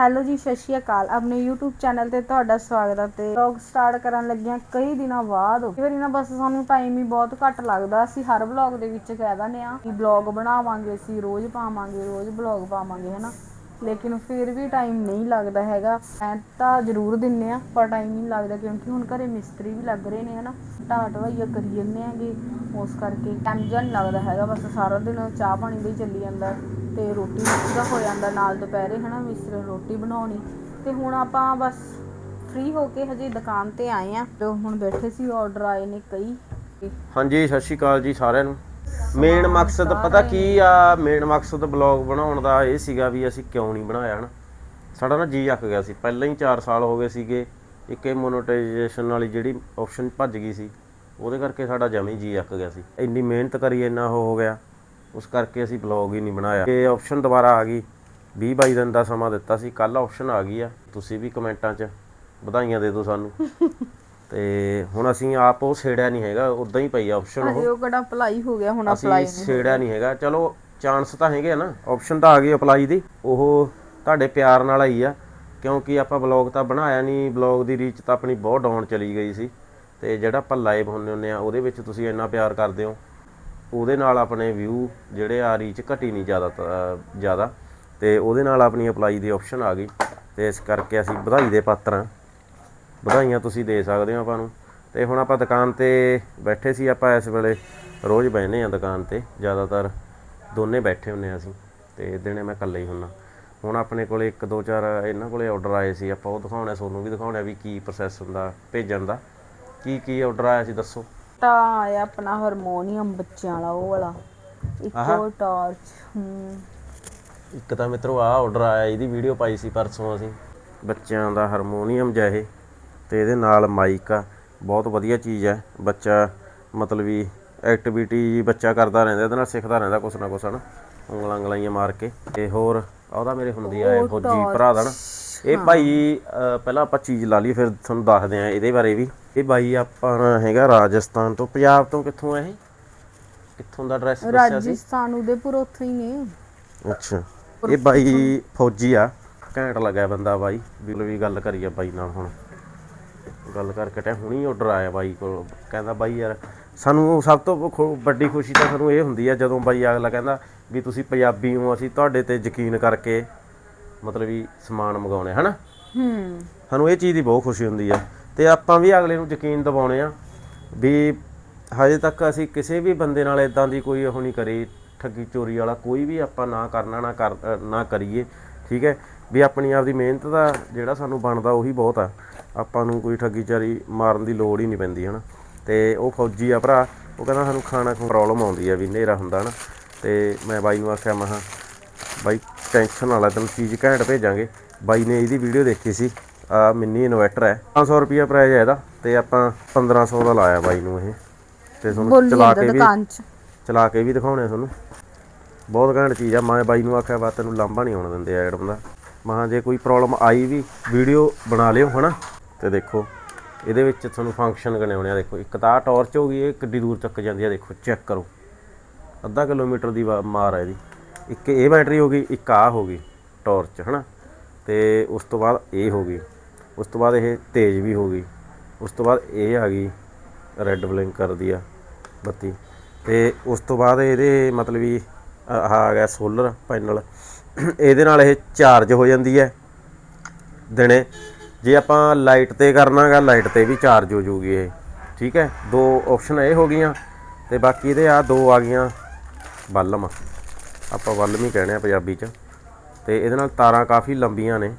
Hello ਜੀ, ਸਤਿ ਸ਼੍ਰੀ ਅਕਾਲ। ਆਪਣੇ YouTube ਚੈਨਲ ਤੇ ਤੁਹਾਡਾ ਸਵਾਗਤ ਹੈ। ਤੇ ਵਲੌਗ ਸਟਾਰਟ ਕਰਨ ਲੱਗਿਆਂ ਕਈ ਦਿਨਾਂ ਬਾਅਦ। ਕਈ ਵਾਰੀ ਨਾ ਬਸ ਸਾਨੂੰ ਟਾਈਮ ਹੀ ਬਹੁਤ ਘੱਟ ਲੱਗਦਾ। ਅਸੀਂ ਹਰ ਵਲੌਗ ਦੇ ਵਿੱਚ ਕਹਿ ਦਿੰਦੇ ਆ ਕਿ ਵਲੌਗ ਬਣਾਵਾਂਗੇ, ਅਸੀਂ ਰੋਜ਼ ਪਾਵਾਂਗੇ, ਰੋਜ਼ ਵਲੌਗ ਪਾਵਾਂਗੇ, ਹਨਾ? ਲੇਕਿਨ ਫਿਰ ਵੀ ਟਾਈਮ ਨਹੀਂ ਲੱਗਦਾ ਹੈਗਾ। ਐ ਤਾਂ ਜ਼ਰੂਰ ਦਿੰਨੇ ਆ, ਪਰ ਟਾਈਮ ਨਹੀਂ ਲੱਗਦਾ ਕਿਉਂਕਿ ਹੁਣ ਘਰੇ ਮਿਸਤਰੀ ਵੀ ਲੱਗ ਰਹੇ ਨੇ, ਹਨਾ। ਢਾਹ ਢਵਾਈਆ ਕਰੀ ਜਾਂਦੇ ਆਂਗੇ, ਉਸ ਕਰਕੇ ਟਾਈਮ ਜਿਹਾ ਲੱਗਦਾ ਹੈਗਾ। ਬਸ ਸਾਰਾ ਦਿਨ ਚਾਹ ਪਾਣੀ ਦਾ ਚੱਲੀ ਜਾਂਦਾ ਤੇ ਰੋਟੀ ਦਾ ਹੋ ਜਾਂਦਾ ਨਾਲ ਦੁਪਹਿਰੇ, ਹਨਾ ਮਿਸਤਰੀ ਰੋਟੀ ਬਣਾਉਣੀ। ਤੇ ਹੁਣ ਆਪਾਂ ਬਸ ਫ੍ਰੀ ਹੋ ਕੇ ਹਜੇ ਦੁਕਾਨ ਤੇ ਆਏ ਆ। ਤੇ ਹੁਣ ਬੈਠੇ ਸੀ ਆਰਡਰ ਆਏ ਨੇ ਕਈ। ਹਾਂਜੀ, ਸਤਿ ਸ਼੍ਰੀ ਅਕਾਲ ਜੀ ਸਾਰਿਆਂ ਨੂੰ। ਮੇਨ ਮਕਸਦ ਪਤਾ ਕੀ ਆ? ਮੇਨ ਮਕਸਦ ਬਲੌਗ ਬਣਾਉਣ ਦਾ ਇਹ ਸੀਗਾ ਵੀ ਅਸੀਂ ਕਿਉਂ ਨਹੀਂ ਬਣਾਇਆ ਹਨ? ਸਾਡਾ ਨਾ ਜੀ ਅੱਕ ਗਿਆ ਸੀ। ਪਹਿਲਾਂ ਹੀ 4 ਸਾਲ ਹੋ ਗਏ ਸੀਗੇ। ਇੱਕ ਇਹ ਮੋਨੇਟਾਈਜੇਸ਼ਨ ਵਾਲੀ ਜਿਹੜੀ ਆਪਸ਼ਨ ਭੱਜ ਗਈ ਸੀ ਉਹਦੇ ਕਰਕੇ ਸਾਡਾ ਜਮੀ ਜੀ ਅੱਕ ਗਿਆ ਸੀ। ਇੰਨੀ ਮਿਹਨਤ ਕਰੀ ਇੰਨਾ ਉਹ ਹੋ ਗਿਆ। ਉਸ ਕਰਕੇ ਅਸੀਂ ਬਲੌਗ ਹੀ ਨਹੀਂ ਬਣਾਇਆ। ਇਹ ਆਪਸ਼ਨ ਦੁਬਾਰਾ ਆ ਗਈ। 20 22 ਦਿਨ ਦਾ ਸਮਾਂ ਦਿੱਤਾ ਸੀ। ਕੱਲ ਆਪਸ਼ਨ ਆ ਗਈ ਆ। ਤੁਸੀਂ ਵੀ ਕਮੈਂਟਾਂ 'ਚ ਵਧਾਈਆਂ ਦੇ ਦਿਓ ਸਾਨੂੰ। ਤੇ ਹੁਣ ਅਸੀਂ ਆਪ ਉਹ ਛੇੜਿਆ ਨਹੀਂ ਹੈਗਾ ਉਦਾਂ ਹੀ ਪਈ ਆ ਆਪਸ਼ਨ ਉਹ। ਹਜੇ ਉਹ ਕਿਹੜਾ ਅਪਲਾਈ ਹੋ ਗਿਆ ਹੁਣ ਅਪਲਾਈ ਅਸੀਂ ਛੇੜਿਆ ਨਹੀਂ ਹੈਗਾ। ਚਲੋ ਚਾਂਸ ਤਾਂ ਹੈਗੇ ਆ ਨਾ ਆਪਸ਼ਨ ਤਾਂ ਆ ਗਈ ਅਪਲਾਈ ਦੀ। ਉਹ ਤੁਹਾਡੇ ਪਿਆਰ ਨਾਲ ਆਈ ਆ ਕਿਉਂਕਿ ਆਪਾਂ ਬਲੌਗ ਤਾਂ ਬਣਾਇਆ ਨਹੀਂ ਬਲੌਗ ਦੀ ਰੀਚ ਤਾਂ ਆਪਣੀ ਬਹੁਤ ਡਾਊਨ ਚਲੀ ਗਈ ਸੀ। ਤੇ ਜਿਹੜਾ ਆਪਾਂ ਲਾਈਵ ਹੁੰਨੇ ਹੁੰਨੇ ਆ ਉਹਦੇ ਵਿੱਚ ਤੁਸੀਂ ਇੰਨਾ ਪਿਆਰ ਕਰਦੇ ਹੋ। ਉਹਦੇ ਨਾਲ ਆਪਣੇ ਵਿਊ ਜਿਹੜੇ ਆ ਰੀਚ ਘਟੀ ਨਹੀਂ ਜ਼ਿਆਦਾ ਤਾਂ- ਜ਼ਿਆਦਾ। ਤੇ ਉਹਦੇ ਨਾਲ ਆਪਣੀ ਅਪਲਾਈ ਦੀ ਆਪਸ਼ਨ ਆ ਗਈ। ਤੇ ਇਸ ਕਰਕੇ ਅਸੀਂ ਵਧਾਈ ਦੇ ਪਾਤਰ ਹਾਂ। ਵਧਾਈਆਂ ਤੁਸੀਂ ਦੇ ਸਕਦੇ ਹੋ ਆਪਾਂ ਨੂੰ। ਤੇ ਹੁਣ ਆਪਾਂ ਦੁਕਾਨ ਤੇ ਬੈਠੇ ਸੀ ਆਪਾਂ ਇਸ ਵੇਲੇ ਰੋਜ਼ ਬਹਿਨੇ ਆ ਦੁਕਾਨ ਤੇ ਜ਼ਿਆਦਾਤਰ ਦੋਨੇ ਬੈਠੇ ਹੁੰਨੇ ਆ ਅਸੀਂ ਤੇ ਦਿਨੇ ਮੈਂ ਇਕੱਲੇ ਹੀ ਹੁੰਨਾ। ਹੁਣ ਆਪਣੇ ਕੋਲੇ ਇੱਕ ਦੋ ਚਾਰ ਇਹਨਾਂ ਕੋਲੇ ਆਰਡਰ ਆਏ ਸੀ ਆਪਾਂ ਉਹ ਦਿਖਾਉਣੇ ਤੁਹਾਨੂੰ ਵੀ ਦਿਖਾਉਣੇ ਵੀ ਕੀ ਪ੍ਰੋਸੈਸ ਹੁੰਦਾ ਭੇਜਣ ਦਾ। ਕੀ ਕੀ ਆਰਡਰ ਆਇਆ ਸੀ ਦੱਸੋ। ਤਾਂ ਆਇਆ ਆਪਣਾ ਹਾਰਮੋਨੀਅਮ ਬੱਚਿਆਂ ਵਾਲਾ ਉਹ ਵਾਲਾ। ਇੱਕੋ ਟਾਰਚ ਇੱਕ ਤਾਂ ਮਿੱਤਰੋ ਆਹ ਆਰਡਰ ਆਇਆ ਇਹਦੀ ਵੀਡੀਓ ਪਾਈ ਸੀ ਪਰਸੋਂ ਅਸੀਂ। ਬੱਚਿਆਂ ਦਾ ਹਾਰਮੋਨੀਅਮ ਇਹ। ਤੇ ਇਹਦੇ ਨਾਲ ਮਾਈਕ ਆ। ਬਹੁਤ ਵਧੀਆ ਚੀਜ਼ ਹੈ ਬੱਚਾ ਮਤਲਬ ਵੀ ਐਕਟੀਵਿਟੀ ਬੱਚਾ ਕਰਦਾ ਰਹਿੰਦਾ ਇਹਦੇ ਨਾਲ ਸਿੱਖਦਾ ਰਹਿੰਦਾ ਕੁਛ ਨਾ ਕੁਛ ਹਨਾ? ਉਂਗਲਾਂ ਉਂਗਲਾਈਆਂ ਮਾਰ ਕੇ। ਤੇ ਹੋਰ ਉਹਦਾ ਮੇਰੇ ਹੁੰਦੀ ਆ ਇਹ ਫੌਜੀ ਭਰਾ ਦਾ ਨਾ। ਇਹ ਭਾਈ ਪਹਿਲਾਂ ਆਪਾਂ ਚੀਜ਼ ਲਾ ਲਈ ਫਿਰ ਤੁਹਾਨੂੰ ਦੱਸਦੇ ਆ ਇਹਦੇ ਬਾਰੇ ਵੀ। ਇਹ ਬਾਈ ਆਪਣਾ ਹੈਗਾ ਰਾਜਸਥਾਨ ਤੋਂ। ਪੰਜਾਬ ਤੋਂ ਕਿੱਥੋਂ ਆ ਇਹ? ਕਿੱਥੋਂ ਦਾ ਐਡਰੈਸ ਦੱਸਿਆ ਸੀ? ਰਾਜਸਥਾਨ ਉਦੇਪੁਰ ਉੱਥੇ ਹੀ ਨੇ। ਅੱਛਾ। ਇਹ ਬਾਈ ਫੌਜੀ ਆ। ਘੈਂਟ ਲੱਗਾ ਬੰਦਾ ਬਾਈ। ਵੀ ਗੱਲ ਕਰੀ ਆ ਬਾਈ ਨਾਲ ਹੁਣ। ਗੱਲ ਕਰਕੇ ਟੈ ਹੁਣੀ ਆਰਡਰ ਆਇਆ ਬਾਈ ਕੋਲ। ਕਹਿੰਦਾ ਬਾਈ ਯਾਰ ਸਾਨੂੰ ਸਭ ਤੋਂ ਖੁ- ਵੱਡੀ ਖੁਸ਼ੀ ਤਾਂ ਸਾਨੂੰ ਇਹ ਹੁੰਦੀ ਆ ਜਦੋਂ ਬਾਈ ਅਗਲਾ ਕਹਿੰਦਾ ਵੀ ਤੁਸੀਂ ਪੰਜਾਬੀ ਹੋ ਅਸੀਂ ਤੁਹਾਡੇ ਤੇ ਯਕੀਨ ਕਰਕੇ ਮਤਲਬ ਵੀ ਸਮਾਨ ਮੰਗਾਉਣੇ ਹਨਾ? ਹੂੰ। ਸਾਨੂੰ ਇਹ ਚੀਜ਼ ਦੀ ਬਹੁਤ ਖੁਸ਼ੀ ਹੁੰਦੀ ਆ। ਤੇ ਆਪਾਂ ਵੀ ਅਗਲੇ ਨੂੰ ਯਕੀਨ ਦਿਵਾਉਣੇ ਆ ਵੀ ਹਜੇ ਤੱਕ ਅਸੀਂ ਕਿਸੇ ਵੀ ਬੰਦੇ ਨਾਲ ਇਦਾਂ ਦੀ ਕੋਈ ਉਹ ਨਹੀਂ ਕਰੀ ਠੱਗੀ ਚੋਰੀ ਵਾਲਾ ਕੋਈ ਵੀ ਆਪਾਂ ਨਾ ਕਰਨਾ ਨਾ ਕਰ ਅ, ਨਾ ਕਰੀਏ ਠੀਕ ਹੈ? ਵੀ ਆਪਣੀ ਆਪ ਦੀ ਮਿਹਨਤ ਦਾ ਜਿਹੜਾ ਸਾਨੂੰ ਬਣਦਾ ਉਹੀ ਬਹੁਤ ਆ। ਆਪਾਂ ਨੂੰ ਕੋਈ ਠੱਗੀ ਚਾਰੀ ਮਾਰਨ ਦੀ ਲੋੜ ਹੀ ਨਹੀਂ ਪੈਂਦੀ ਹਨਾ। ਤੇ ਉਹ ਫੌਜੀ ਆ ਭਰਾ ਉਹ ਕਹਿੰਦਾ ਸਾਨੂੰ ਖਾਣਾ ਖਾ ਪ੍ਰੋਬਲਮ ਆਉਂਦੀ ਆ ਵੀ ਹਨੇਰਾ ਹੁੰਦਾ ਨਾ ਤੇ ਮੈਂ ਬਾਈ ਨੂੰ ਆਖਿਆ ਮਹਾ ਬਾਈ ਟੈਨਸ਼ਨ ਵਾਲਾ ਤੈਨੂੰ ਚੀਜ਼ ਘੈਂਟ ਭੇਜਾਂਗੇ। ਬਾਈ ਨੇ ਇਹਦੀ ਵੀਡੀਓ ਦੇਖੀ ਸੀ ਆ ਮਿੰਨੀ ਇਨਵਰਟਰ ਹੈ। 500 ਰੁਪਿਆ ਪ੍ਰਾਈਸ ਹੈ ਇਹਦਾ ਤੇ ਆਪਾਂ 1500 ਦਾ ਲਾਇਆ ਬਾਈ ਨੂੰ ਇਹ। ਤੇ ਤੁਹਾਨੂੰ ਚਲਾ ਕੇ ਵੀ ਚਲਾ ਕੇ ਵੀ ਦਿਖਾਉਣੇ ਤੁਹਾਨੂੰ। ਬਹੁਤ ਘੈਂਟ ਚੀਜ਼ ਆ ਮੈਂ ਬਾਈ ਨੂੰ ਆਖਿਆ ਵਾ ਤੈਨੂੰ ਲਾਂਭਾ ਨਹੀਂ ਆਉਣ ਦਿੰਦੇ ਐਡਮ ਦਾ। ਮਹਾ ਜੇ ਕੋਈ ਪ੍ਰੋਬਲਮ ਆਈ ਵੀ ਵੀਡੀਓ ਬਣਾ ਲਿਓ ਹਨਾ। ਤੇ ਦੇਖੋ, ਇਹਦੇ ਵਿੱਚ ਤੁਹਾਨੂੰ ਫੰਕਸ਼ਨ ਗਣਾਉਣੇ ਆ ਦੇਖੋ, ਇੱਕ ਤਾਂ ਆਹ ਟਾਰਚ ਹੋ ਗਈ, ਇਹ ਕਿੱਡੀ ਦੂਰ ਤੱਕ ਜਾਂਦੀ ਆ, ਦੇਖੋ ਚੈੱਕ ਕਰੋ। ਅੱਧਾ ਕਿਲੋਮੀਟਰ ਦੀ ਵਾ- ਮਾਰ ਹੈ ਇਹਦੀ। ਇੱਕ ਇਹ ਬੈਟਰੀ ਹੋ ਗਈ, ਇੱਕ ਆ ਹੋ ਗਈ ਟਾਰਚ ਹਨਾ? ਤੇ ਉਸ ਤੋਂ ਬਾਅਦ ਇਹ ਹੋ ਗਈ। ਉਸ ਤੋਂ ਬਾਅਦ ਇਹ ਤੇਜ਼ ਵੀ ਹੋ ਗਈ। ਉਸ ਤੋਂ ਬਾਅਦ ਇਹ ਆ ਗਈ ਰੈੱਡ ਬਲਿੰਕ ਕਰਦੀ ਆ, ਬੱਤੀ। ਤੇ ਉਸ ਤੋਂ ਬਾਅਦ ਇਹਦੇ ਮਤਲਬ ਵੀ ਆਹ ਆ ਗਿਆ ਸੋਲਰ ਪੈਨਲ ਇਹਦੇ ਨਾਲ ਇਹ ਚਾਰਜ ਹੋ ਜਾਂਦੀ ਹੈ ਦਿਨੇ। ਜੇ ਆਪਾਂ ਲਾਈਟ ਤੇ ਕਰਨਾਗਾ ਲਾਈਟ ਤੇ ਵੀ ਚਾਰਜ ਹੋ ਜੂਗੀ ਇਹ। ਠੀਕ ਹੈ? ਦੋ ਆਪਸ਼ਨ ਇਹ ਹੋ ਗਈਆਂ ਤੇ ਬਾਕੀ ਇਹਦੇ ਆ ਦੋ ਆ ਗਈਆਂ ਬਲਮ। ਆਪਾਂ ਬਲਮ ਹੀ ਕਹਿੰਦੇ ਆ ਪੰਜਾਬੀ ਚ। ਤੇ ਇਹਦੇ ਨਾਲ ਤਾਰਾਂ ਕਾਫੀ ਲੰਬੀਆਂ ਨੇ।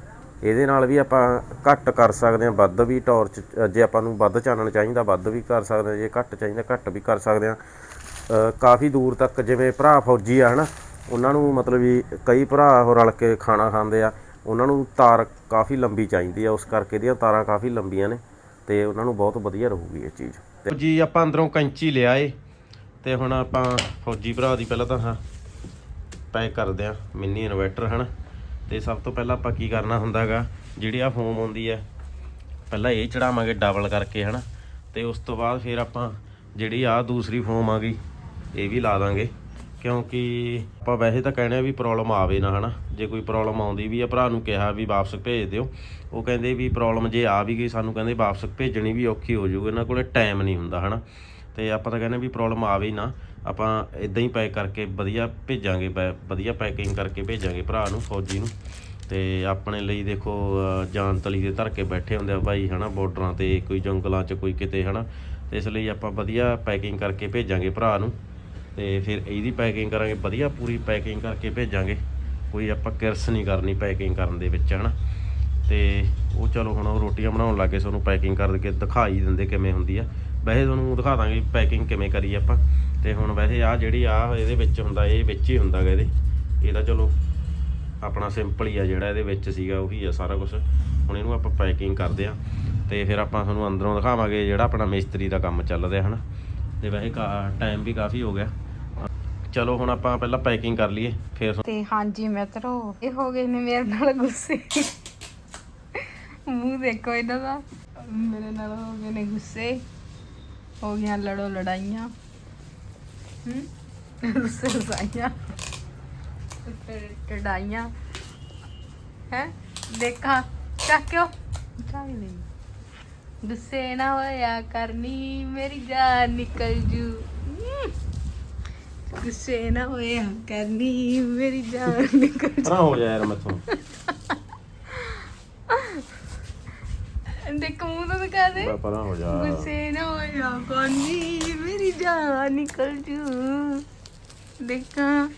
ਇਹਦੇ ਨਾਲ ਵੀ ਆਪਾਂ ਘੱਟ ਕਰ ਸਕਦੇ ਹਾਂ, ਵੱਧ ਵੀ ਟਾਰਚ ਜੇ ਆਪਾਂ ਨੂੰ ਵੱਧ ਚਾਨਣ ਚਾਹੀਦਾ, ਵੱਧ ਵੀ ਕਰ ਸਕਦੇ ਹਾਂ, ਜੇ ਘੱਟ ਚਾਹੀਦਾ, ਘੱਟ ਵੀ ਕਰ ਸਕਦੇ ਹਾਂ। ਕਾਫੀ ਦੂਰ ਤੱਕ ਜਿਵੇਂ ਭਰਾ ਫੌਜੀ ਆ, ਹਨਾ? ਉਹਨਾਂ ਨੂੰ ਮਤਲਬ ਵੀ ਕਈ ਭਰਾ ਉਹ ਰਲ ਕੇ ਖਾਣਾ ਖਾਂਦੇ ਆ। ਉਹਨਾਂ ਨੂੰ ਤਾਰ ਕਾਫੀ ਲੰਬੀ ਚਾਹੀਦੀ ਆ, ਉਸ ਕਰਕੇ ਇਹਦੀਆਂ ਤਾਰਾਂ ਕਾਫੀ ਲੰਬੀਆਂ ਨੇ ਤੇ ਉਹਨਾਂ ਨੂੰ ਬਹੁਤ ਵਧੀਆ ਰਹੂਗੀ ਇਹ ਚੀਜ਼। ਜੀ ਆਪਾਂ ਅੰਦਰੋਂ ਕੈਂਚੀ ਲਿਆ ਏ, ਤੇ ਹੁਣ ਆਪਾਂ ਫੌਜੀ ਭਰਾ ਦੀ ਪਹਿਲਾਂ ਤਾਂ ਹਾਂ ਪੈਕ ਕਰਦੇ ਆ, ਮਿੰਨੀ ਇਨਵਰਟਰ, ਹਨ? ਤੇ ਸਭ ਤੋਂ ਪਹਿਲਾਂ ਆਪਾਂ ਕੀ ਕਰਨਾ ਹੁੰਦਾਗਾ, ਜਿਹੜੀ ਆ ਫੋਮ ਹੁੰਦੀ ਹੈ ਪਹਿਲਾਂ ਇਹ ਚੜਾਵਾਂਗੇ ਡਬਲ ਕਰਕੇ, ਹਨਾ? ਤੇ ਉਸ ਤੋਂ ਬਾਅਦ ਫਿਰ ਆਪਾਂ ਜਿਹੜੀ ਆ ਦੂਸਰੀ ਫੋਮ ਆ ਗਈ, ਇਹ ਵੀ ਲਾ ਦਾਂਗੇ। ਕਿਉਂਕਿ ਆਪਾਂ ਵੈਸੇ ਤਾਂ ਕਹਿੰਦੇ ਆ ਵੀ ਪ੍ਰੋਬਲਮ ਆਵੇ ਨਾ, ਹਨਾ। ਜੇ ਕੋਈ ਪ੍ਰੋਬਲਮ ਆਉਂਦੀ ਵੀ ਆ, ਭਰਾ ਨੂੰ ਕਿਹਾ ਵੀ ਵਾਪਸ ਭੇਜ ਦਿਓ। ਉਹ ਕਹਿੰਦੇ ਵੀ ਪ੍ਰੋਬਲਮ ਜੇ ਆ ਵੀ ਗਈ, ਸਾਨੂੰ ਕਹਿੰਦੇ ਵਾਪਸ ਭੇਜਣੀ ਵੀ ਔਖੀ ਹੋ ਜਾਊਗੀ। ਇਹਨਾਂ ਕੋਲੇ ਟਾਈਮ ਨਹੀਂ ਹੁੰਦਾ, ਹਨਾ। ਤੇ ਆਪਾਂ ਤਾਂ ਕਹਿੰਦੇ ਵੀ ਪ੍ਰੋਬਲਮ ਆਵੇ ਹੀ ਨਾ। ਆਪਾਂ ਇਦਾਂ ਹੀ ਪੈਕ ਕਰਕੇ ਵਧੀਆ ਭੇਜਾਂਗੇ ਵੈ- ਵਧੀਆ ਪੈਕਿੰਗ ਕਰਕੇ ਭੇਜਾਂਗੇ ਭਰਾ ਨੂੰ, ਫੌਜੀ ਨੂੰ। ਤੇ ਆਪਣੇ ਲਈ ਦੇਖੋ, ਅਹ ਜਾਨ ਤਲੀ ਦੇ ਧਰ ਕੇ ਬੈਠੇ ਹੁੰਦੇ ਆ ਭਾਈ, ਹਨਾ ਬਾਰਡਰਾਂ ਤੇ, ਕੋਈ ਜੰਗਲਾਂ 'ਚ, ਕੋਈ ਕਿਤੇ, ਹਨਾ। ਤੇ ਇਸ ਲਈ ਆਪਾਂ ਵਧੀਆ ਪੈਕਿੰਗ ਕਰਕੇ ਭੇਜਾਂਗੇ ਭਰਾ ਨੂੰ। ਤੇ ਫਿਰ ਇਹਦੀ ਪੈਕਿੰਗ ਕਰਾਂਗੇ, ਵਧੀਆ ਪੂਰੀ ਪੈਕਿੰਗ ਕਰਕੇ ਭੇਜਾਂਗੇ। ਕੋਈ ਆਪਾਂ ਕਿਰਸ ਨਹੀਂ ਕਰਨੀ ਪੈਕਿੰਗ ਕਰਨ ਦੇ ਵਿੱਚ, ਹਨਾ। ਤੇ ਉਹ ਚਲੋ ਹੁਣ ਉਹ ਰੋਟੀਆਂ ਬਣਾਉਣ ਲੱਗੇ ਤੁਹਾਨੂੰ ਪੈਕਿੰਗ ਕਰਕੇ ਦਿਖਾਈ ਦਿੰਦੇ ਕਿਵੇਂ ਹੁੰਦੀ ਆ। ਵੈਸੇ ਤੁਹਾਨੂੰ ਦਿਖਾ ਦਾਂਗੇ ਪੈਕਿੰਗ ਕਿਵੇਂ ਕਰੀ ਆਪਾਂ। ਤੇ ਹੁਣ ਵੈਸੇ ਆ ਜਿਹੜੀ ਆ ਇਹਦੇ ਵਿੱਚ ਹੁੰਦਾ, ਇਹ ਵਿੱਚ ਹੀ ਹੁੰਦਾ ਗਾ ਇਹਦੇ। ਇਹ ਤਾਂ ਚਲੋ ਆਪਣਾ ਸਿੰਪਲ ਹੀ ਆ ਜਿਹੜਾ ਇਹਦੇ ਵਿੱਚ ਸੀਗਾ, ਉਹੀ ਆ ਸਾਰਾ ਕੁਝ ਹੁਣ ਇਹਨੂੰ ਆਪਾਂ ਪੈਕਿੰਗ ਕਰਦੇ ਆ। ਤੇ ਫਿਰ ਆਪਾਂ ਤੁਹਾਨੂੰ ਅੰਦਰੋਂ ਦਿਖਾਵਾਂਗੇ ਜਿਹੜਾ ਆਪਣਾ ਮਿਸਤਰੀ ਦਾ ਕੰਮ ਚੱਲ ਰਿਹਾ, ਹਨਾ। ਤੇ ਵੈਸੇ ਟਾਈਮ ਵੀ ਕਾਫੀ ਹੋ ਗਿਆ। ਚਲੋ ਹੁਣ ਆਪਾਂ ਪਹਿਲਾਂ ਪੈਕਿੰਗ ਕਰ ਲਈਏ, ਫਿਰ ਤੇ ਹਾਂਜੀ ਮਿੱਤਰੋ, ਇਹ ਹੋ ਗਏ ਨੇ ਮੇਰੇ ਨਾਲ ਗੁੱਸੇ। ਮੂੰਹ ਦੇਖੋ ਇਹਨਾਂ ਦਾ। ਮੇਰੇ ਨਾਲ ਹੋ ਗਏ ਨੇ ਗੁੱਸੇ। ਹੋ ਗਈਆਂ ਲੜੋ ਲੜਾਈਆਂ। ਹੂੰ? ਰੁੱਸੇ ਰਸਾਈਆਂ ਟੜਾਈਆਂ ਹੈ? ਦੇਖਾ, ਚੱਕਿਓ। ਚਾਹ ਵੀ ਨਹੀਂ। ਗੁੱਸੇ ਨਾ ਹੋਇਆ ਕਰਨੀ, ਮੇਰੀ ਜਾਨ ਨਿਕਲ ਜੂ। ਗੁੱਸੇ ਨਾ ਹੋਇਆ ਕਰਨੀ ਮੇਰੀ ਜਾਨ ਨਿਕਲ ਤਰ੍ਹਾਂ ਹੋ ਜਾ ਯਾਰ ਮੈਥੋਂ। ਦੇਖ ਮੂੰਹ ਤੋਂ ਦਿਖਾ ਦੇ। ਪ- ਪਰਾਂ ਹੋ ਜਾ। ਗੁੱਸੇ ਨਾ ਹੋਇਆ ਕਰਨੀ ਮੇਰੀ ਜਾਨ ਨਿਕਲ ਜੂ। ਦੇਖਾਂ।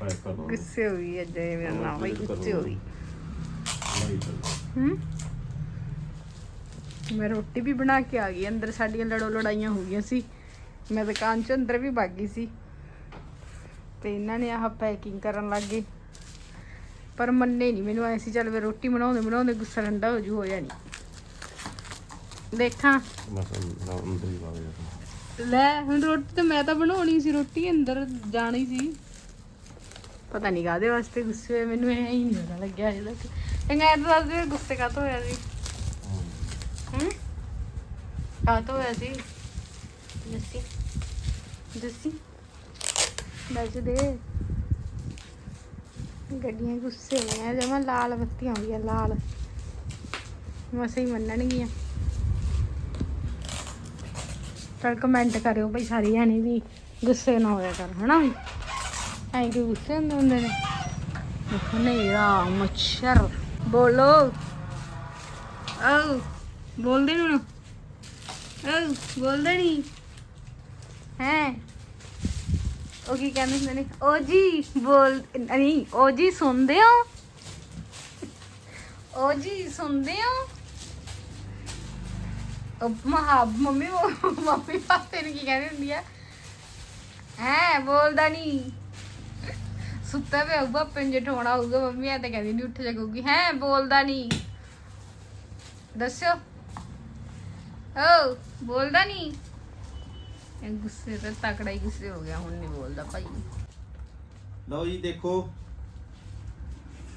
ਪੈਕ ਕਰ ਲਓ ਗੁੱਸੇ ਹੋ ਗਈ ਅੱਜ ਇਹ ਮੇਰੇ ਨਾਲ ਬਈ ਗੁੱਸੇ ਹੋ ਗਈ ਹੂੰ? ਮੈਂ ਰੋਟੀ ਵੀ ਬਣਾ ਕੇ ਆ ਗਈ ਅੰਦਰ ਸਾਡੀਆਂ ਲੜੋ ਲੜਾਈਆਂ ਹੋ ਗਈਆਂ ਸੀ। ਮੈਂ ਦੁਕਾਨ ਚ ਅੰਦਰ ਵੀ ਭੱਗ ਗਈ ਸੀ। ਤੇ ਇਹਨਾਂ ਨੇ ਆਹ ਪੈਕਿੰਗ ਕਰਨ ਲੱਗ ਗਏ। ਪਰ ਮੰਨੇ ਨਹੀਂ ਮੈਨੂੰ ਐ ਸੀ ਚੱਲ ਵੇ ਰੋਟੀ ਬਣਾਉਂਦੇ ਬਣਾਉਂਦੇ ਗੁੱਸਾ ਠੰਡਾ ਹੋ ਜੂ ਹੋ ਜਾਣੀ ਦੇਖਾਂ। ਬਸ ਅੰਦਰ ਅੰਦਰ ਹੀ ਵਗ ਜਾ ਲੈ ਹੁਣ ਰੋਟੀ ਤਾਂ ਮੈਂ ਤਾਂ ਬਣਾਉਣੀ ਸੀ ਰੋਟੀ ਅੰਦਰ ਜਾਣੀ ਸੀ। ਪਤਾ ਨਹੀਂ ਕਾਦੇ ਵਾਸਤੇ ਗੁੱਸੇ ਹੋਏ ਮੈਨੂੰ ਇਹ ਹੀ ਨਹੀਂ ਪਤਾ ਲੱਗਿਆ ਅਜੇ ਤੱਕ। ਚੰਗਾ ਇਹ ਤਾਂ ਦੱਸ ਦੇ ਗੁੱਸੇ ਕਾਹਤੋਂ ਹੋਇਆ ਸੀ। ਹੂੰ? ਕਾਹਤੋਂ ਹੋਇਆ ਸੀ? ਦੱਸੀ। ਦੱਸੀ। ਦੱਸ ਦੇ। ਗੱਡੀਆਂ ਗੁੱਸੇ ਹੋਈਆਂ ਜਮਾ ਲਾਲ ਬੱਤੀਆਂ ਹੋ ਗਈਆਂ, ਲਾਲ। ਮਸੇ ਹੀ ਮੰਨਣਗੀਆਂ। ਚਲ ਕਮੈਂਟ ਕਰਿਓ ਭਾਈ ਸਾਰੀ ਜਾਣੇ ਵੀ ਗੁੱਸੇ ਨਾ ਹੋਇਆ ਕਰ, ਹਨਾ ਵੀ ਐਂ ਕਿ ਗੁੱਸੇ ਹੁੰਦੇ ਹੁੰਦੇ ਨੇ? ਦੇਖੋ ਨੇਰਾ ਮੱਛਰ, ਬੋਲੋ। ਓ ਬੋਲਦੇ ਨੀ ਹੁਣ। ਬੋਲਦੇ ਨਹੀਂ ਹੈ? ਉਹ ਕੀ ਕਹਿੰਦੇ ਹੁੰਦੇ ਨੇ? ਓ ਜੀ ਬੋਲ, ਨਹੀਂ ਓ ਜੀ ਸੁਣਦੇ ਹੋ? ਓ ਜੀ ਸੁਣਦੇ ਹੋ? ਉਹ ਮਹਾ, ਮੰਮੀ ਮੰਮੀ ਪਾਪੇ ਨੂੰ ਕੀ ਕਹਿੰਦੀ ਹੁੰਦੀ ਆ? ਹੈ, ਬੋਲਦਾ ਨਹੀਂ। ਸੁੱਤਾ ਪਿਆ ਹੋਊਗਾ ਪਾਪੇ ਨੂੰ ਜੇ ਠੋਣਾ ਹੋਊਗਾ, ਮੰਮੀ ਐ ਤਾਂ ਕਹਿੰਦੀ ਨਹੀਂ ਉੱਠ ਜਾਊਗੀ ਹੈ, ਬੋਲਦਾ ਨਹੀਂ। ਦੱਸਿਓ। ਓ, ਬੋਲਦਾ ਨਹੀਂ। ਇਹ ਗੁੱਸੇ ਤੇ ਤਕੜਾ ਹੀ ਗੁੱਸੇ ਹੋ ਗਿਆ, ਹੁਣ ਨਹੀਂ ਬੋਲਦਾ ਭਾਈ। ਲਓ ਜੀ, ਦੇਖੋ।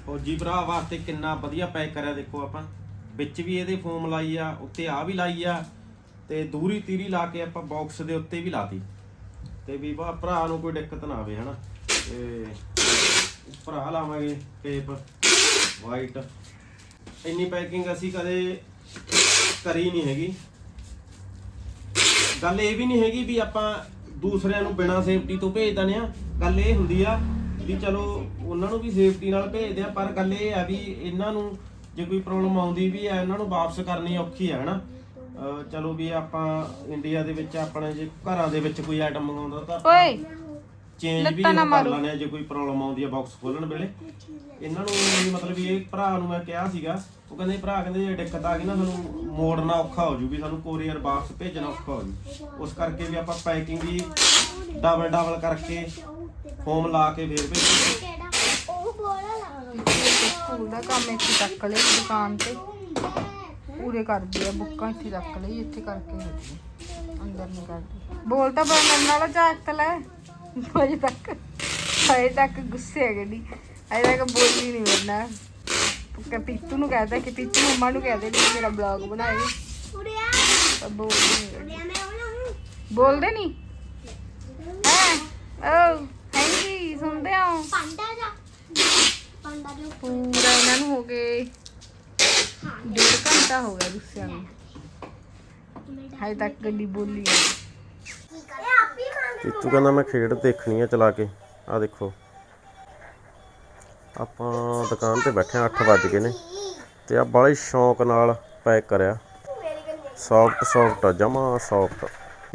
ਫੌਜੀ ਭਰਾ ਵਾਸਤੇ ਕਿੰਨਾ ਵਧੀਆ ਪੈਕ ਕਰਿਆ, ਦੇਖੋ ਆਪਾਂ। ਵਿੱਚ ਵੀ ਇਹਦੇ ਫੋਮ ਲਾਈ ਆ, ਉੱਤੇ ਆ ਵੀ ਲਾਈ ਆ, ਤੇ ਦੂਰੀ ਤੀਰੀ ਲਾ ਕੇ ਆਪਾਂ ਬਾਕਸ ਦੇ ਉੱਤੇ ਵੀ ਲਾਤੀ। ਤੇ ਵੀ ਭਰਾ ਨੂੰ ਕੋਈ ਦਿੱਕਤ ਨਾ ਆਵੇ, ਹਨਾ। ਤੇ ਭਰਾ ਲਾਵਾਂਗੇ ਟੇਪ ਵਾਈਟ ਇੰਨੀ ਪੈਕਿੰਗ ਅਸੀਂ ਕਦੇ ਕਰੀ ਨਹੀਂ ਹੈਗੀ। ਗੱਲ ਇਹ ਵੀ ਨਹੀਂ ਹੈਗੀ ਵੀ ਆਪਾਂ ਦੂਸਰਿਆਂ ਨੂੰ ਬਿਨਾਂ ਸੇਫਟੀ ਤੋਂ ਭੇਜ ਦਿੰਦੇ ਆ ਗੱਲ ਇਹ ਹੁੰਦੀ ਆ ਵੀ ਚਲੋ ਉਹਨਾਂ ਨੂੰ ਵੀ ਸੇਫਟੀ ਨਾਲ ਭੇਜਦੇ ਆ, ਪਰ ਗੱਲ ਇਹ ਆ ਵੀ ਇਹਨਾਂ ਨੂੰ ਜੇ ਕੋਈ ਪ੍ਰੋਬਲਮ ਆਉਂਦੀ ਵੀ ਆ, ਇਹਨਾਂ ਨੂੰ ਵਾਪਸ ਕਰਨੀ ਔਖੀ ਆ, ਹਨਾ। ਚਲੋ ਵੀ ਆਪਾਂ ਇੰਡੀਆ ਦੇ ਵਿੱਚ, ਆਪਣੇ ਜੇ ਘਰਾਂ ਦੇ ਵਿੱਚ ਕੋਈ ਆਈਟਮ ਮੰਗਾਉਂਦਾ ਤਾਂ ਓਏ ਚੇਂਜ ਵੀ ਨਾ ਕਰ। ਲੈਣੇ ਜੇ ਕੋਈ ਪ੍ਰੋਬਲਮ ਆਉਂਦੀ ਆ ਬਾਕਸ ਖੋਲਣ ਵੇਲੇ। ਇਹਨਾਂ ਨੂੰ ਵੀ ਮਤਲਬ ਵੀ ਇਹ ਭਰਾ ਨੂੰ ਮੈਂ ਕਿਹਾ ਸੀਗਾ ਉਹ ਕਹਿੰਦੇ ਭਰਾ ਕਹਿੰਦੇ ਜੇ ਦਿੱਕਤ ਆ ਗਈ ਨਾ ਸਾਨੂੰ ਮੋੜਨਾ ਔਖਾ ਹੋ ਜੂ ਵੀ ਸਾਨੂੰ ਕੋਰੀਅਰ ਬਾਕਸ ਭੇਜਣਾ ਔਖਾ ਹੋ ਜੂ। ਉਸ ਕਰਕੇ ਵੀ ਆਪਾਂ ਪੈਕਿੰਗ ਵੀ ਡਬਲ ਡਬਲ ਕਰਕੇ ਫੋਮ ਲਾ ਕੇ ਫੇਰ ਭੇਜੀਏ। ਸਕੂਲ ਦਾ ਕੰਮ ਇੱਥੇ ਚੱਕ ਲਿਆ ਦੁਕਾਨ ਤੇ। ਪੂਰੇ ਕਰਦੀ ਆ ਬੁੱਕਾਂ ਇੱਥੇ ਚੱਕ ਲਈ ਇੱਥੇ ਕਰਕੇ ਹਟੀ ਅੰਦਰ ਨਹੀਂ ਕਰਦੀ। ਬੋਲ ਤਾਂ ਮੇਰੇ ਨਾਲ ਝਾਕ ਲੈ। ਅਜੇ ਤੱਕ ਅਜੇ ਤੱਕ ਗੁੱਸੇ ਹੈ ਗੱਡੀ ਅਜੇ ਤੱਕ ਬੋਲੀ ਨਹੀਂ ਮੇਰੇ ਨਾਲ। ਕਿ ਪੀਤੂ ਨੂੰ ਕਹਦਾ ਕਿ ਪੀਤੂ ਮੰਮਾ ਨੂੰ ਕਹਦੇ ਵੀ ਮੇਰਾ ਬਲੌਗ ਬਣਾਏ। ਪਰ ਬੋਲਦੀ। ਬੋਲਦੇ ਨਹੀਂ ਹੈ। ਓ ਸੁਣਦੇ ਹੋ? ਪਾਂਡਾ ਦਾ ਪਾਂਡਾ ਦੇ ਪੂਰਾ ਇਹਨਾਂ ਨੂੰ ਹੋ ਗਏ। ਡੇਢ ਘੰਟਾ ਹੋ ਗਿਆ ਗੁੱਸਿਆਂ ਨੂੰ। ਹਜੇ ਤੱਕ ਗੱਡੀ ਬੋਲੀ ਹੈ ਇਹ ਕਹਿੰਦਾ ਮੈਂ ਖੇਡ ਦੇਖਣੀ ਆ ਚਲਾ ਕੇ। ਆ ਦੇਖੋ। ਆਪਾਂ ਦੁਕਾਨ ਤੇ ਬੈਠੇ ਆ 8 ਵੱਜ ਗਏ ਨੇ। ਤੇ ਆ ਬੜੇ ਸ਼ੌਂਕ ਨਾਲ ਪੈਕ ਕਰਿਆ। ਮੇਰੇ ਕੰਨੇ ਸੌਫਟ ਸੌਫਟ ਜਮਾ ਸੌਫਟ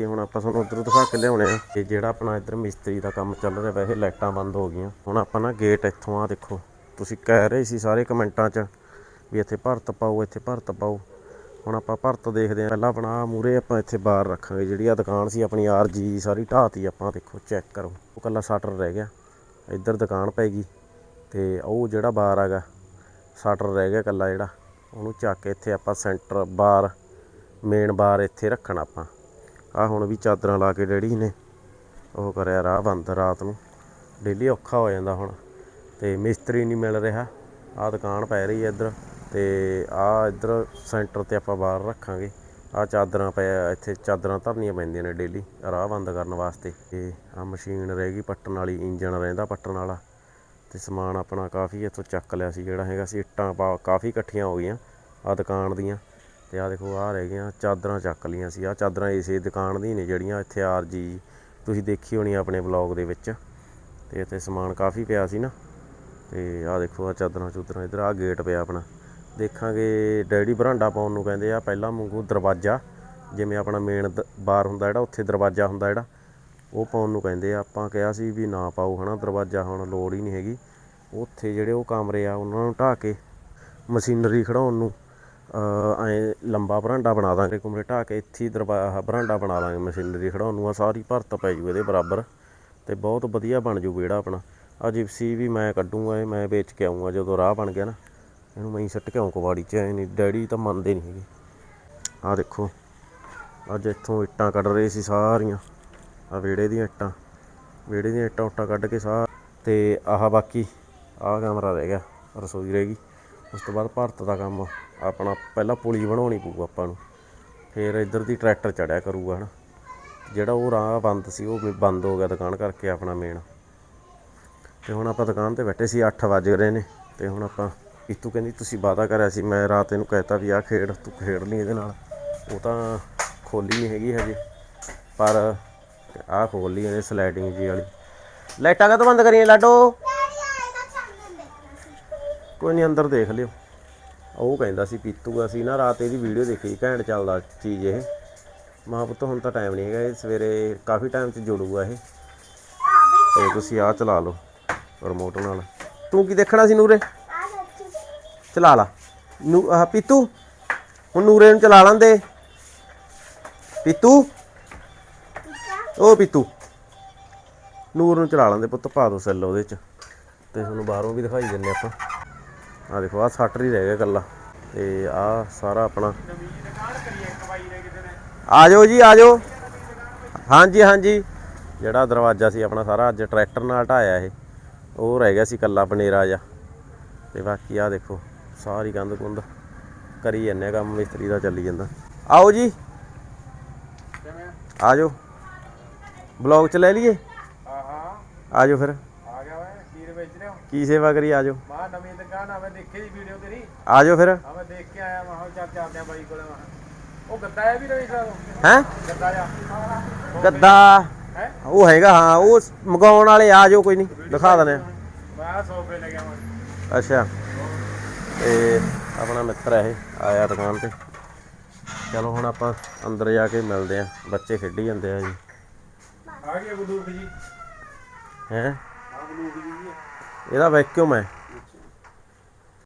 ਇਹ ਹੁਣ ਆਪਾਂ ਤੁਹਾਨੂੰ ਉਧਰੋਂ ਦਿਖਾ ਕੇ ਲਿਆਉਣੇ ਆ। ਇਹ ਜਿਹੜਾ ਆਪਣਾ ਇੱਧਰ ਮਿਸਤਰੀ ਦਾ ਕੰਮ ਚੱਲ ਰਿਹਾ, ਵੈਸੇ ਲਾਈਟਾਂ ਬੰਦ ਹੋ ਗਈਆਂ। ਹੁਣ ਆਪਾਂ ਨਾ ਗੇਟ ਇੱਥੋਂ ਆ ਦੇਖੋ। ਤੁਸੀਂ ਕਹਿ ਰਹੇ ਸੀ ਸਾਰੇ ਕਮੈਂਟਾਂ 'ਚ ਵੀ ਇੱਥੇ ਭਰਤ ਪਾਓ, ਇੱਥੇ ਭਰਤ ਪਾਓ। ਹੁਣ ਆਪਾਂ ਭਰਤ ਦੇਖਦੇ ਆ ਪਹਿਲਾਂ ਆਪਣਾ ਮੂਰੇ ਆਪਾਂ ਇੱਥੇ ਬਾਹਰ ਰੱਖਾਂਗੇ। ਜਿਹੜੀ ਆ ਦੁਕਾਨ ਸੀ ਆਪਣੀ ਆਰਜੀ ਸਾਰੀ ਢਾਤੀ ਆਪਾਂ। ਦੇਖੋ, ਚੈੱਕ ਕਰੋ। ਉਹ ਕੱਲਾ ਸ਼ਟਰ ਰਹਿ ਗਿਆ। ਇੱਧਰ ਦੁਕਾਨ ਪੈ ਗਈ। ਤੇ ਉਹ ਜਿਹੜਾ ਬਾਰ ਹੈਗਾ, ਸ਼ਟਰ ਰਹਿ ਗਿਆ ਕੱਲਾ ਜਿਹੜਾ। ਉਹਨੂੰ ਚੱਕ ਕੇ ਇੱਥੇ ਆਪਾਂ ਸੈਂਟਰ ਬਾਰ, ਮੇਨ ਬਾਰ ਇੱਥੇ ਰੱਖਣਾ ਆਪਾਂ। ਆ ਹੁਣ ਵੀ ਚਾਦਰਾਂ ਲਾ ਕੇ ਡੈਡੀ ਨੇ। ਉਹ ਕਰਿਆ ਰਾਹ ਬੰਦ ਰਾਤ ਨੂੰ। ਡੇਲੀ ਔਖਾ ਹੋ ਜਾਂਦਾ ਹੁਣ। ਤੇ ਮਿਸਤਰੀ ਨਹੀਂ ਮਿਲ ਰਿਹਾ। ਆ ਦੁਕਾਨ ਪੈ ਰਹੀ ਹੈ ਇੱਧਰ। ਤੇ ਆ ਇੱਧਰ ਸੈਂਟਰ ਤੇ ਆਪਾਂ ਬਾਹਰ ਰੱਖਾਂਗੇ। ਆ ਚਾਦਰਾਂ ਪੈ, ਇੱਥੇ ਚਾਦਰਾਂ ਧਰਨੀਆਂ ਪੈਂਦੀਆਂ ਨੇ ਡੇਲੀ ਰਾਹ ਬੰਦ ਕਰਨ ਵਾਸਤੇ। ਤੇ ਆ ਮਸ਼ੀਨ ਰਹਿ ਗਈ ਪੱਟਣ ਵਾਲੀ ਇੰਜਨ ਰਹਿੰਦਾ ਪੱਟਣ ਵਾਲਾ। ਤੇ ਸਮਾਨ ਆਪਣਾ ਕਾਫੀ ਇੱਥੋਂ ਚੱਕ ਲਿਆ ਸੀ, ਜਿਹੜਾ ਹੈਗਾ ਸੀ, ਇੱਟਾਂ ਪਾ, ਕਾਫੀ ਇਕੱਠੀਆਂ ਹੋ ਗਈਆਂ ਆ ਦੁਕਾਨ ਦੀਆਂ। ਤੇ ਆ ਦੇਖੋ ਆ ਰਹਿ ਗਈਆਂ, ਚਾਦਰਾਂ ਚੱਕ ਲਈਆਂ ਸੀ। ਆ ਚਾਦਰਾਂ ਇਸੇ ਦੁਕਾਨ ਦੀ ਨੇ, ਜਿਹੜੀਆਂ ਇੱਥੇ ਆਰ ਜੀ, ਤੁਸੀਂ ਦੇਖੀ ਹੋਣੀ ਆਪਣੇ ਬਲੌਗ ਦੇ ਵਿੱਚ। ਤੇ ਇੱਥੇ ਸਮਾਨ ਕਾਫੀ ਪਿਆ ਸੀ ਨਾ। ਤੇ ਆ ਦੇਖੋ ਆ ਚਾਦਰਾਂ ਚੂਦਰਾਂ, ਇਧਰ ਆ ਗੇਟ ਪਿਆ ਆਪਣਾ। ਦੇਖਾਂਗੇ ਡੈਡੀ ਬਰਾਂਡਾ ਪਾਉਣ ਨੂੰ ਕਹਿੰਦੇ ਆ, ਪਹਿਲਾਂ ਵਾਂਗੂ ਦਰਵਾਜ਼ਾ, ਜਿਵੇਂ ਆਪਣਾ ਮੇਨ ਬਾਰ ਹੁੰਦਾ ਜਿਹੜਾ, ਉੱਥੇ ਦਰਵਾਜ਼ਾ ਹੁੰਦਾ ਜਿਹੜਾ, ਉਹ ਪਾਉਣ ਨੂੰ ਕਹਿੰਦੇ ਆ। ਆਪਾਂ ਕਿਹਾ ਸੀ ਵੀ ਨਾ ਪਾਓ ਹਨਾ ਦਰਵਾਜ਼ਾ, ਹੁਣ ਲੋੜ ਹੀ ਨਹੀਂ ਹੈਗੀ। ਉੱਥੇ ਜਿਹੜੇ ਉਹ ਕਮਰੇ ਆ, ਉਹਨਾਂ ਨੂੰ ਢਾਹ ਕੇ ਮਸ਼ੀਨਰੀ ਖੜਾਉਣ ਨੂੰ ਐ ਲੰਬਾ ਬਰਾਂਡਾ ਬਣਾ ਦਾਂਗੇ। ਕਮਰੇ ਢਾਹ ਕੇ ਇੱਥੇ ਹੀ ਬਰਾਂਡਾ ਬਣਾ ਲਾਂਗੇ ਮਸ਼ੀਨਰੀ ਖੜਾਉਣ ਨੂੰ। ਆ ਸਾਰੀ ਭਰਤ ਪੈ ਜੂ ਇਹਦੇ ਬਰਾਬਰ ਤੇ ਬਹੁਤ ਵਧੀਆ ਬਣ ਜੂ ਵਿਹੜਾ ਆਪਣਾ। ਆ ਜਿਪਸੀ ਵੀ ਮੈਂ ਕੱਢੂੰਗਾ, ਇਹ ਮੈਂ ਵੇਚ ਕੇ ਆਉਂਗਾ ਜਦੋਂ ਰਾਹ ਬਣ ਗਿਆ ਨਾ। ਇਹਨੂੰ ਮੈਂ ਸੱਟ ਕੇ ਆਉਂ ਕਵਾੜੀ ਚ ਐ ਨਹੀਂ ਡੈਡੀ ਤਾਂ ਮੰਨਦੇ ਨਹੀਂ ਹੈਗੇ। ਆ ਦੇਖੋ, ਅੱਜ ਇੱਥੋਂ ਇੱਟਾਂ ਕੱਢ ਰਹੇ ਸੀ ਸਾਰੀਆਂ। ਆ ਵਿਹੜੇ ਦੀਆਂ ਇੱਟਾਂ, ਵਿਹੜੇ ਦੀਆਂ ਇੱਟਾਂ ਉੱਟਾਂ ਕੱਢ ਕੇ ਸਾਰ ਤੇ ਆਹ ਬਾਕੀ, ਆਹ ਕਮਰਾ ਰਹਿ ਗਿਆ, ਰਸੋਈ ਰਹਿ ਗਈ। ਉਸ ਤੋਂ ਬਾਅਦ ਭਾਰਤ ਦਾ ਕੰਮ, ਆਪਣਾ ਪਹਿਲਾਂ ਪੁਲੀ ਬਣਾਉਣੀ ਪਊ ਆਪਾਂ ਨੂੰ। ਫਿਰ ਇੱਧਰ ਦੀ ਟਰੈਕਟਰ ਚੜਿਆ ਕਰੂਗਾ, ਹਨਾ। ਜਿਹੜਾ ਉਹ ਰਾਹ ਬੰਦ ਸੀ, ਉਹ ਬੰਦ ਹੋ ਗਿਆ ਦੁਕਾਨ ਕਰਕੇ ਆਪਣਾ ਮੇਨ ਤੇ ਹੁਣ ਆਪਾਂ ਦੁਕਾਨ ਤੇ ਬੈਠੇ ਸੀ 8 ਵਜ ਰਹੇ ਨੇ। ਤੇ ਹੁਣ ਆਪਾਂ ਇਤੂ ਕਹਿੰਦੀ ਤੁਸੀਂ ਵਾਅਦਾ ਕਰਿਆ ਸੀ, ਮੈਂ ਰਾਤ ਇਹਨੂੰ ਕਹਿਤਾ ਵੀ ਆਹ ਖੇਡ ਤੂੰ ਖੇਡ ਲਈ ਇਹਦੇ ਨਾਲ। ਉਹ ਤਾਂ ਖੋਲੀ ਨਹੀਂ ਹੈਗੀ ਹਜੇ, ਪਰ ਆਹ ਖੋਲ ਲਈ ਇਹਨੇ ਸਲਾਈਡਿੰਗ ਜੀ ਵਾਲੀ। ਲਾਈਟਾਂ ਕਦੋਂ ਬੰਦ ਕਰੀਆਂ ਲਾਡੋ? ਕੋਈ ਨਹੀਂ, ਅੰਦਰ ਦੇਖ ਲਿਓ। ਉਹ ਕਹਿੰਦਾ ਸੀ, ਪੀਤੂ ਅਸੀਂ ਨਾ, ਰਾਤ ਇਹਦੀ ਵੀਡੀਓ ਦੇਖੀ, ਘੈਂਟ ਚੱਲਦਾ ਚੀਜ਼ ਇਹ। ਮਾਂ ਪੁੱਤ, ਹੁਣ ਤਾਂ ਟਾਈਮ ਨਹੀਂ ਹੈਗਾ, ਇਹ ਸਵੇਰੇ ਕਾਫੀ ਟਾਈਮ ਚ ਜੁੜੂਗਾ ਇਹ। ਤੇ ਤੁਸੀਂ ਆਹ ਚਲਾ ਲਓ ਰਿਮੋਟ ਨਾਲ। ਤੂੰ ਕੀ ਦੇਖਣਾ ਸੀ ਨੂਰੇ? ਚਲਾ ਲਾ। ਨੂ, ਆਹ ਪੀਤੂ, ਹੁਣ ਨੂਰੇ ਨੂੰ ਚਲਾ ਲੈਂਦੇ। ਪੀਤੂ? ਉਹ ਪੀਤੂ। ਨੂਰ ਨੂੰ ਚਲਾ ਲੈਂਦੇ ਪੁੱਤ, ਪਾ ਦੋ ਸੈੱਲ ਉਹਦੇ ਚ। ਤੇ ਤੁਹਾਨੂੰ ਬਾਹਰੋਂ ਵੀ ਦਿਖਾਈ ਦਿੰਨੇ ਆਪਾਂ। ਆ ਦੇਖੋ ਆ ਸੱਟਰ ਹੀ ਰਹਿ ਗਿਆ ਕੱਲਾ ਤੇ ਆ ਸਾਰਾ ਆਪਣਾ। ਆ ਜਾਓ ਜੀ ਆ ਜਾਓ ਹਾਂਜੀ ਹਾਂਜੀ। ਜਿਹੜਾ ਦਰਵਾਜ਼ਾ ਸੀ ਆਪਣਾ ਸਾਰਾ, ਅੱਜ ਟਰੈਕਟਰ ਨਾਲ ਢਾਇਆ ਇਹ। ਉਹ ਰਹਿ ਗਿਆ ਸੀ ਕੱਲਾ ਬਨੇਰਾ ਜਿਹਾ। ਤੇ ਬਾਕੀ ਆ ਦੇਖੋ। ਸਾਰੀ ਕੰਧ ਕੁੰਧ ਕਰੀ ਜਾਂਦੇ ਆ ਕੰਮ ਮਿਸਤਰੀ ਦਾ ਚੱਲੀ ਜਾਂਦਾ। ਆਓ ਜੀ। ਆ? ਜਾਓ ਬਲੌਗ ਚ ਲੈ ਲਈਏ? ਹਾਂ ਹਾਂ। ਆ ਜਾਓ ਫਿਰ। ਆ ਗਿਆ ਓਏ ਖੀਰ ਵੇਚ ਰਹੇ ਹੋ ਕੀ ਸੇਵਾ ਕਰੀ? ਆ ਜਾਓ ਮਾਂ ਨਵੀਂ ਦੁਕਾਨ ਆ ਮੈਂ ਦੇਖੀ ਦੀ ਵੀਡੀਓ ਤੇਰੀ। ਆ ਜਾਓ ਫਿਰ। ਆ ਮੈਂ ਦੇਖ ਕੇ ਆਇਆ ਮਾਂ ਚੱਲ ਚੱਲਦੇ ਆ ਬਾਈ ਕੋਲੇ ਮਾਂ ਉਹ ਗੱਦਾ ਹੈ ਵੀ ਰਵੀ ਸਾਹਿਬ? ਹੈਂ? ਗੱਦਾ ਜਾ ਗੱਦਾ। ਹੈ? ਉਹ ਹੈਗਾ ਹਾਂ ਉਹ ਮਗਾਉਣ ਵਾਲੇ ਆ ਜਾਓ ਕੋਈ ਨਹੀਂ ਦਿਖਾ ਦਨੇ ਮੈਂ ਸੋਫੇ ਲੈ ਗਿਆ ਅੱਛਾ। ਤੇ ਆਪਣਾ ਮਿੱਤਰ ਹੈ ਇਹ ਆਇਆ ਦੁਕਾਨ ਤੇ। ਚਲੋ ਹੁਣ ਆਪਾਂ ਅੰਦਰ ਜਾ ਕੇ ਮਿਲਦੇ ਆ। ਬੱਚੇ ਖੇਡੀ ਜਾਂਦੇ ਆ ਜੀ। ਆ ਗਿਆ ਗੁੱਡੂ ਜੀ। ਹੈ? ਆ ਗੁੱਡੂ ਜੀ। ਇਹਦਾ ਵੈਕਿਊਮ ਹੈ